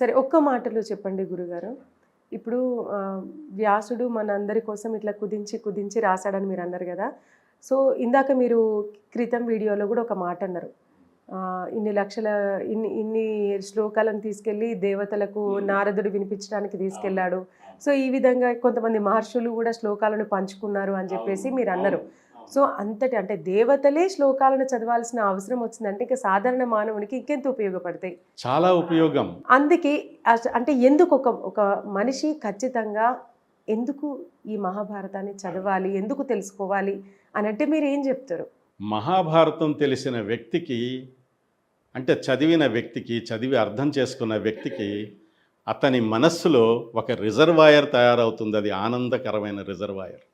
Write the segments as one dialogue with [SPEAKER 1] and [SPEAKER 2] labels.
[SPEAKER 1] సరే ఒక్క మాటలో చెప్పండి గురుగారు. ఇప్పుడు వ్యాసుడు మన అందరి కోసం ఇట్లా కుదించి కుదించి రాశాడని మీరు అన్నారు కదా. సో ఇందాక మీరు క్రితం వీడియోలో కూడా ఒక మాట అన్నారు. ఇన్ని లక్షల ఇన్ని ఇన్ని శ్లోకాలను తీసుకెళ్ళి దేవతలకు నారదుడు వినిపించడానికి తీసుకెళ్ళాడు. సో ఈ విధంగా కొంతమంది మహర్షులు కూడా శ్లోకాలను పంచుకున్నారు అని చెప్పేసి మీరు అన్నారు. సో అంతటి అంటే దేవతలే శ్లోకాలను చదవాల్సిన అవసరం వచ్చిందంటే ఇంకా సాధారణ మానవునికి ఇంకెంత ఉపయోగపడతాయి?
[SPEAKER 2] చాలా ఉపయోగం.
[SPEAKER 1] అందుకే అంటే ఎందుకు ఒక ఒక మనిషి ఖచ్చితంగా ఎందుకు ఈ మహాభారతాన్ని చదవాలి ఎందుకు తెలుసుకోవాలి అని అంటే మీరు ఏం చెప్తారు?
[SPEAKER 2] మహాభారతం తెలిసిన వ్యక్తికి అంటే చదివిన వ్యక్తికి చదివి అర్థం చేసుకున్న వ్యక్తికి అతని మనస్సులో ఒక రిజర్వాయర్ తయారవుతుంది. అది ఆనందకరమైన రిజర్వాయర్.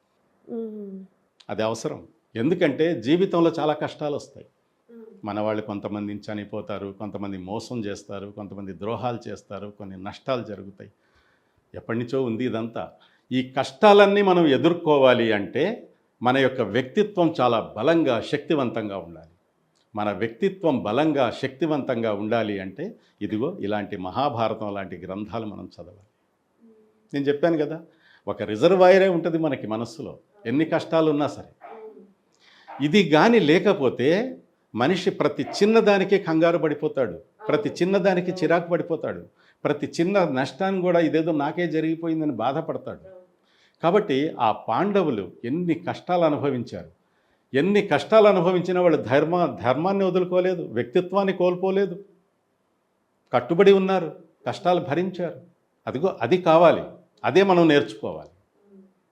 [SPEAKER 2] అది అవసరం. ఎందుకంటే జీవితంలో చాలా కష్టాలు వస్తాయి మన వాళ్ళు కొంతమందిని చనిపోతారు కొంతమంది మోసం చేస్తారు కొంతమంది ద్రోహాలు చేస్తారు కొన్ని నష్టాలు జరుగుతాయి. ఎప్పటి నుంచో ఉంది ఇదంతా. ఈ కష్టాలన్నీ మనం ఎదుర్కోవాలి అంటే మన యొక్క వ్యక్తిత్వం చాలా బలంగా శక్తివంతంగా ఉండాలి. మన వ్యక్తిత్వం బలంగా శక్తివంతంగా ఉండాలి అంటే ఇదిగో ఇలాంటి మహాభారతం లాంటి గ్రంథాలు మనం చదవాలి. నేను చెప్పాను కదా ఒక రిజర్వాయరే ఉంటుంది మనకి మనస్సులో. ఎన్ని కష్టాలు ఉన్నా సరే. ఇది కానీ లేకపోతే మనిషి ప్రతి చిన్నదానికి కంగారు పడిపోతాడు. ప్రతి చిన్నదానికి చిరాకు పడిపోతాడు. ప్రతి చిన్న నష్టాన్ని కూడా ఇదేదో నాకే జరిగిపోయిందని బాధపడతాడు. కాబట్టి ఆ పాండవులు ఎన్ని కష్టాలు అనుభవించారు. ఎన్ని కష్టాలు అనుభవించిన వాళ్ళు ధర్మ ధర్మాన్ని వదులుకోలేదు. వ్యక్తిత్వాన్ని కోల్పోలేదు. కట్టుబడి ఉన్నారు. కష్టాలు భరించారు. అదిగో అది కావాలి. అదే మనం నేర్చుకోవాలి.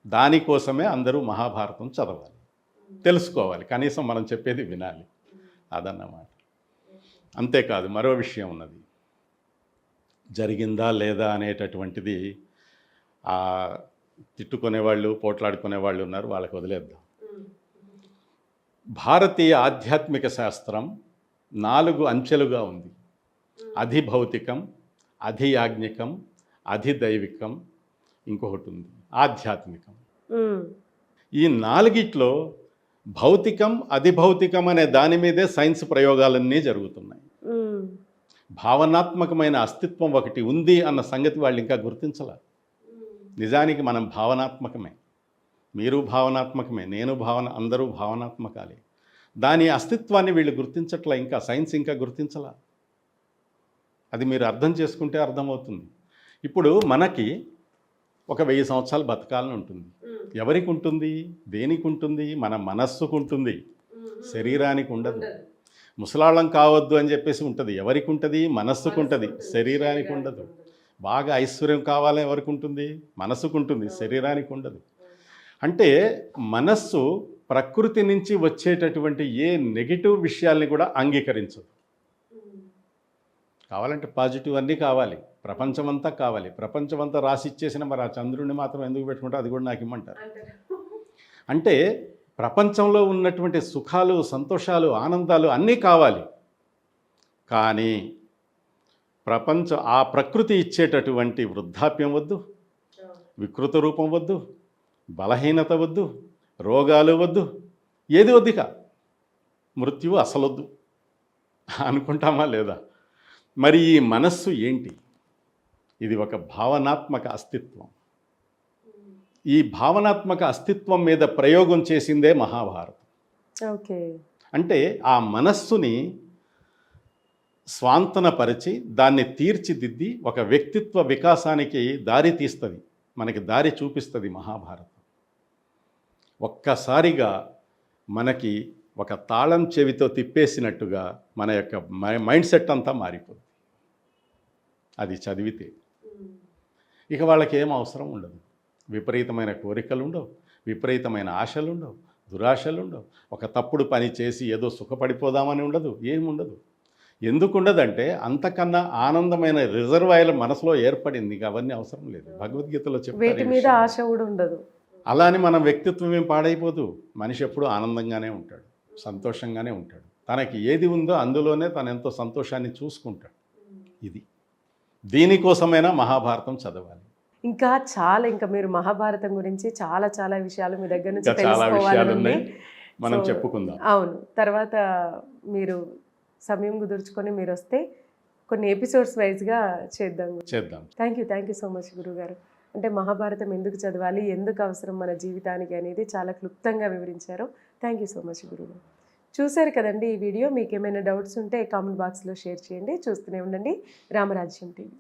[SPEAKER 2] దానికోసమే అందరూ మహాభారతం చదవాలి. తెలుసుకోవాలి. కనీసం మనం చెప్పేది వినాలి. అదన్నమాట. అంతేకాదు మరో విషయం ఉన్నది. జరిగిందా లేదా అనేటటువంటిది తిట్టుకునేవాళ్ళు తిట్టుకునే వాళ్ళు పోట్లాడుకునే వాళ్ళు ఉన్నారు. వాళ్ళకి వదిలేద్దాం. భారతీయ ఆధ్యాత్మిక శాస్త్రం నాలుగు అంచెలుగా ఉంది. అధిభౌతికం అధియాజ్ఞికం అధిదైవికం ఇంకొకటి ఉంది ఆధ్యాత్మికం ఈ నాలుగిట్లో భౌతికం అధిభౌతికం అనే దాని మీదే సైన్స్ ప్రయోగాలన్నీ జరుగుతున్నాయి. భావనాత్మకమైన అస్తిత్వం ఒకటి ఉంది అన్న సంగతి వాళ్ళు ఇంకా గుర్తించాల. నిజానికి మనం భావనాత్మకమే. మీరు భావనాత్మకమే నేను భావన అందరూ భావనాత్మకాలే. దాని అస్తిత్వాన్ని వీళ్ళు గుర్తించట్లా ఇంకా సైన్స్ ఇంకా గుర్తించలా? అది మీరు అర్థం చేసుకుంటే అర్థమవుతుంది. ఇప్పుడు మనకి ఒక వెయ్యి సంవత్సరాలు బతకాలని ఉంటుంది. ఎవరికి ఉంటుంది దేనికి ఉంటుంది మన మనస్సుకు ఉంటుంది శరీరానికి ఉండదు. ముసలాళ్ళం కావద్దు అని చెప్పేసి ఉంటుంది. ఎవరికి ఉంటుంది మనస్సుకు ఉంటుంది శరీరానికి ఉండదు. బాగా ఐశ్వర్యం కావాలని ఎవరికి ఉంటుంది మనస్సుకు ఉంటుంది శరీరానికి ఉండదు. అంటే మనస్సు ప్రకృతి నుంచి వచ్చేటటువంటి ఏ నెగిటివ్ విషయాల్ని కూడా అంగీకరించదు. కావాలంటే పాజిటివ్ అన్నీ కావాలి. ప్రపంచమంతా కావాలి. ప్రపంచమంతా రాసి ఇచ్చేసిన మరి ఆ చంద్రుడిని మాత్రం ఎందుకు పెట్టుకుంటే అది కూడా నాకు ఇమ్మంటారు. అంటే ప్రపంచంలో ఉన్నటువంటి సుఖాలు సంతోషాలు ఆనందాలు అన్నీ కావాలి. కానీ ప్రపంచ ఆ ప్రకృతి ఇచ్చేటటువంటి వృద్ధాప్యం వద్దు వికృత రూపం వద్దు బలహీనత వద్దు రోగాలు వద్దు ఏది వద్దిక మృత్యువు అసలొద్దు. అనుకుంటామా లేదా? మరి ఈ మనస్సు ఏంటి? ఇది ఒక భావనాత్మక అస్తిత్వం. ఈ భావనాత్మక అస్తిత్వం మీద ప్రయోగం చేసిందే మహాభారతం.
[SPEAKER 1] ఓకే.
[SPEAKER 2] అంటే ఆ మనస్సుని స్వాంతనపరిచి దాన్ని తీర్చిదిద్ది ఒక వ్యక్తిత్వ వికాసానికి దారి తీస్తుంది. మనకి దారి చూపిస్తుంది మహాభారతం. ఒక్కసారిగా మనకి ఒక తాళం చెవితో తిప్పేసినట్టుగా మన యొక్క మై- మైండ్ సెట్ అంతా మారిపోతుంది అది చదివితే. ఇక వాళ్ళకి ఏం అవసరం ఉండదు. విపరీతమైన కోరికలు ఉండవు విపరీతమైన ఆశలు ఉండవు దురాశలు ఉండవు ఒక తప్పుడు పని చేసి ఏదో సుఖపడిపోదామని ఉండదు. ఏముండదు. ఎందుకు ఉండదంటే అంతకన్నా ఆనందమైన రిజర్వాయర్ మనసులో ఏర్పడింది. ఇక అవన్నీ అవసరం లేదు. భగవద్గీతలో చెప్పారు
[SPEAKER 1] మీద. ఆశ కూడా ఉండదు.
[SPEAKER 2] అలానే మన వ్యక్తిత్వం ఏం పాడైపోదు. మనిషి ఎప్పుడూ ఆనందంగానే ఉంటాడు. సంతోషంగానే ఉంటాడు. తనకి ఏది ఉందో అందులోనే తను ఎంతో సంతోషాన్ని చూసుకుంటాడు. ఇది. దీనికోసమైనా మహాభారతం చదవాలి.
[SPEAKER 1] ఇంకా చాలా ఇంకా మీరు మహాభారతం గురించి చాలా చాలా విషయాలు మీ దగ్గర నుంచి
[SPEAKER 2] ఇంకా చాలా విషయాలు
[SPEAKER 1] తెలుసుకోవాలని
[SPEAKER 2] ఉన్నాయి. మనం చెప్పుకుందాం.
[SPEAKER 1] అవును. తర్వాత మీరు సమయం కుదుర్చుకొని మీరు వస్తే కొన్ని ఎపిసోడ్స్ వైజ్గా చేద్దాం.
[SPEAKER 2] చేద్దాం.
[SPEAKER 1] Thank you thank you so much గురుగారు. అంటే మహాభారతం ఎందుకు చదవాలి ఎందుకు అవసరం మన జీవితానికి అనేది చాలా క్లుప్తంగా వివరించారు. థ్యాంక్ యూ సో మచ్ గురుగారు. చూశారు కదండి ఈ వీడియో. మీకు ఏమైనా డౌట్స్ ఉంటే కామెంట్ బాక్స్లో షేర్ చేయండి. చూస్తూనే ఉండండి. రామరాజ్యం టీవీ.